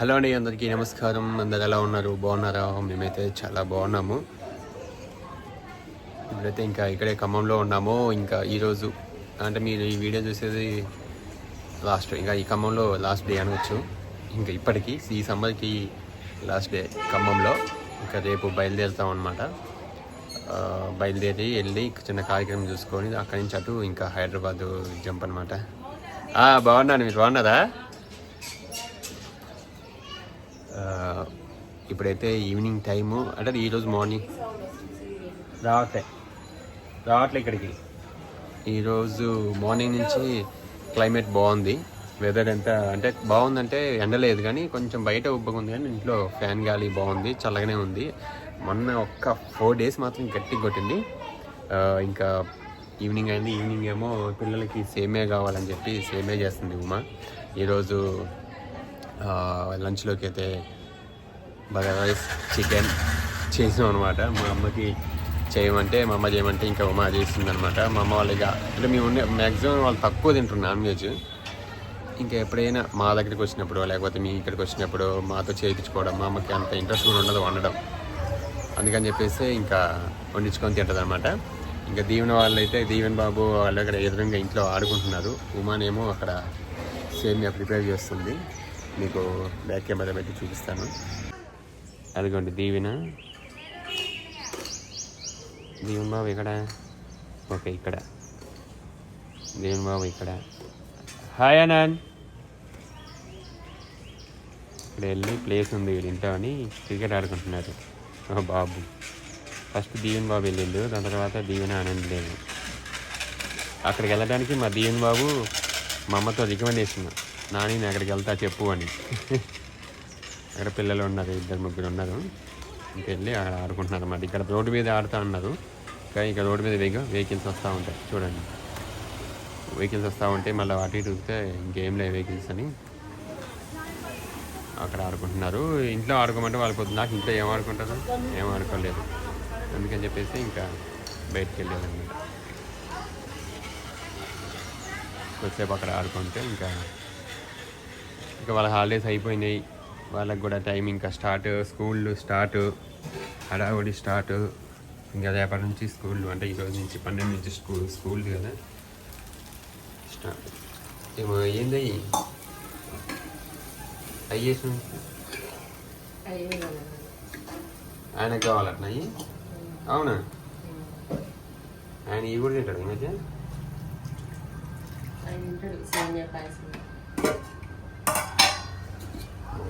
Hello అండి అందరికీ నమస్కారం. అందరు ఎలా ఉన్నారు? బాగున్నారా? మేమైతే చాలా బాగున్నాము. ఇప్పుడైతే ఇంకా ఇక్కడే ఖమ్మంలో ఉన్నాము. ఇంకా ఈరోజు అంటే మీరు ఈ వీడియో చూసేది లాస్ట్ ఇంకా ఈ ఖమ్మంలో లాస్ట్ డే అనవచ్చు ఇంకా ఇప్పటికీ ఈ సమ్మర్కి లాస్ట్ డే ఖమ్మంలో. ఇంకా రేపు బయలుదేరుతాం అనమాట బయలుదేరి వెళ్ళి చిన్న కార్యక్రమం చూసుకొని అక్కడి నుంచి అటు ఇంకా హైదరాబాద్ జంప్ అనమాట బాగున్నాను మీరు బాగున్నారా? ఇప్పుడైతే ఈవినింగ్ టైము. అంటే ఈరోజు మార్నింగ్. రావట్లే రావట్లే ఇక్కడికి. ఈరోజు మార్నింగ్ నుంచి క్లైమేట్ బాగుంది. వెదర్ ఎంత అంటే బాగుందంటే ఎండలేదు కానీ కొంచెం బయట ఉబ్బగా కానీ ఇంట్లో ఫ్యాన్ గాలి బాగుంది చల్లగానే ఉంది. మొన్న ఒక్క ఫోర్ డేస్ మాత్రం గట్టిగా కొట్టింది. ఇంకా ఈవినింగ్ అయింది ఈవినింగ్ ఏమో పిల్లలకి సేమే కావాలని చెప్పి సేమే చేస్తుంది ఉమా. ఈరోజు లంచ్లోకి అయితే బగా రైస్ చికెన్ చేసాం అనమాట మా అమ్మకి చేయమంటే మా అమ్మ చేయమంటే ఇంకా ఉమా చేస్తుంది అనమాట మా అమ్మ వాళ్ళు ఇక అంటే మేము ఉండే మ్యాక్సిమం వాళ్ళు తక్కువ తింటారు నాన్ వెజ్. ఇంకా ఎప్పుడైనా మా దగ్గరికి వచ్చినప్పుడు లేకపోతే మీ ఇక్కడికి వచ్చినప్పుడు మాతో చేయించుకోవడం మా అమ్మకి అంత ఇంట్రెస్ట్ కూడా ఉండదు వండడం. అందుకని చెప్పేసి ఇంకా వండించుకొని తింటుంది అనమాట ఇంకా దీవెన వాళ్ళు అయితే దీవెన్ బాబు వాళ్ళు అక్కడ ఎదురుగా ఇంట్లో ఆడుకుంటున్నారు. ఉమానేమో అక్కడ సేమియా ప్రిపేర్ చేస్తుంది. మీకు బ్యాక్ కెమెరా పెట్టి చూపిస్తాను. అదిగోండి దీవెన. దీవెన్ బాబు ఇక్కడ ఓకే ఇక్కడ. దీవెన్ బాబు ఇక్కడ. హాయ్ అనాన్. ఇక్కడ వెళ్ళి ప్లేస్ ఉంది వీళ్ళ ఇంట్లో అని క్రికెట్ ఆడుకుంటున్నారు. బాబు. ఫస్ట్ దీవెన్ బాబు వెళ్ళిండు దాని తర్వాత దీవెన ఆనంద్ లేదు అక్కడికి వెళ్ళడానికి మా దీవెన్ బాబు మా అమ్మతో రికమెండ్ చేస్తున్నాను నాని నేను అక్కడికి వెళ్తా చెప్పు అని. అక్కడ పిల్లలు ఉన్నారు ఇద్దరు ముగ్గురు ఉన్నారు. ఇంకెళ్ళి అక్కడ ఆడుకుంటున్నారు అన్నమాట. ఇక్కడ రోడ్డు మీద ఆడుతూ ఉన్నారు కానీ ఇక్కడ రోడ్డు మీద వేగ వెహికల్స్ వస్తూ ఉంటాయి. చూడండి. వెహికల్స్ వస్తూ ఉంటే మళ్ళీ అటు ఇటు చూస్తే ఇంకేం లేవు వెహికల్స్ అని. అక్కడ ఆడుకుంటున్నారు. ఇంట్లో ఆడుకోమంటే వాళ్ళకి వద్దు. నాకు ఇంట్లో ఏం ఆడుకుంటారు? ఏం ఆడుకోలేదు. అందుకని చెప్పేసి ఇంకా బయటికి వెళ్ళారు కొద్దిసేపు అక్కడ ఆడుకుంటే ఇంకా ఇంకా వాళ్ళ హాలిడేస్ అయిపోయినాయి. వాళ్ళకి కూడా టైం ఇంకా స్టార్ట్ స్కూళ్ళు స్టార్ట్ హడావుడి స్టార్ట్. ఇంకా రేపటి నుంచి స్కూళ్ళు అంటే ఈరోజు నుంచి పన్నెండు నుంచి స్కూల్ స్కూల్ కదా. స్టార్ట్. ఏమో ఏంది? అయ్యేసి ఆయనకు కావాలన్నాయి అయ్యి అవునా? ఆయన ఇవి కూడా తింటాడు ఈ మధ్య?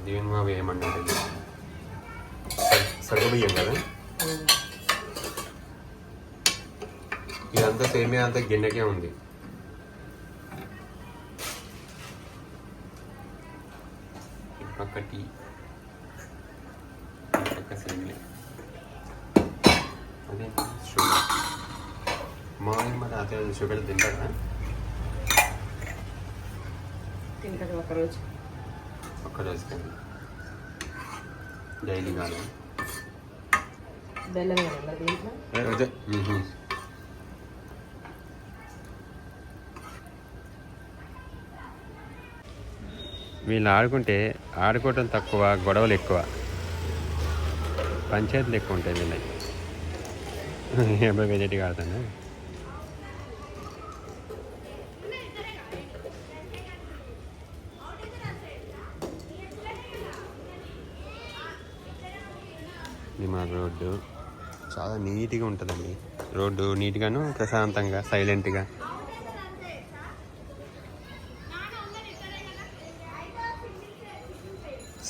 దీవెనగా వేయమంటే సగబియ్యం కదా? ఇదంతా సేమే అంత గిన్నెకే ఉంది. పక్క టీ పక్క సేమే అదే షుగర్. మార్నింగ్ మరి అదే షుగర్ తింటారా తింటారు ఒకరోజు. కానీ డైలీ కాదు బెల్లం అదే. వీళ్ళు ఆడుకుంటే ఆడుకోవటం తక్కువ గొడవలు ఎక్కువ. పంచాయతీలు ఎక్కువ ఉంటాయి వీళ్ళకి అబ్బాయి వెజెట్గా ఆడుతాను. ఇది మా రోడ్డు. చాలా నీట్గా ఉంటుందండి. రోడ్డు నీట్గాను ప్రశాంతంగా సైలెంట్గా.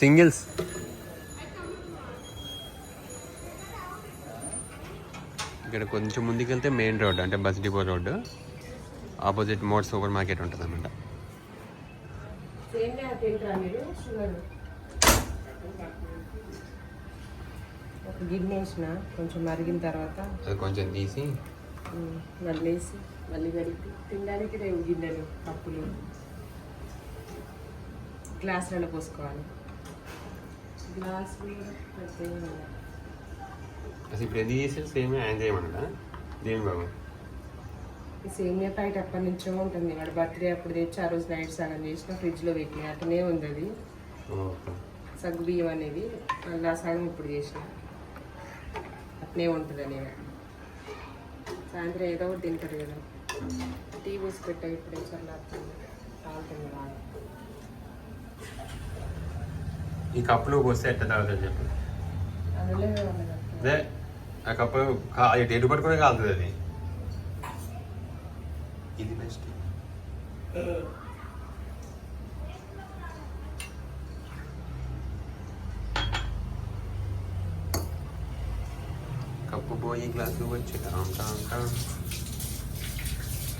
సింగిల్స్. ఇక్కడ కొంచెం ముందుకెళ్తే మెయిన్ రోడ్ అంటే bus depot road. Opposite mode super market ఉంటుంది అన్నమాట సేమియా గిన్నె వేసిన కొంచెం మరిగిన తర్వాత అది కొంచెం తీసి. మళ్ళీ వేసి మళ్ళీ కలిపి తినడానికి రేవు గిన్నెలు కప్పులు గ్లాసులలో పోసుకోవాలి. గ్లాసులు. అసలు ఇప్పుడు ఎందుకు చేసి సేమ్ ఆయన చేయమన్నాడా దేని బాబు. ఈ సేమియా ప్యాకెట్ అప్పటి నుంచో ఉంటుంది. వాడు బర్త్డే అప్పుడు తెచ్చి ఆ రోజు నైట్ సగం చేసిన ఫ్రిడ్జ్లో పెట్టిన అట్లనే ఉంది అది. ఓకే. సగ్గు బియ్యం అనేది మళ్ళీ సగం ఇప్పుడు చేసిన. అట్నే ఉంటుంది అని. సాయంత్రం ఏదో ఒకటి తింటారు కదా. టీ పోసి పెట్టా ఇప్పుడే చల్లారుతుంది. తాగుతుంది బాగా ఈ కప్పులో పోస్తే ఎట్లా తాగుతుంది చెప్పు. అదే ఆ కప్పు ఎటు పట్టుకునే కాలుతుంది అది. ఇది బెస్ట్ కప్పు పోయి గ్లాసు వచ్చి టామ్ టామ్ టామ్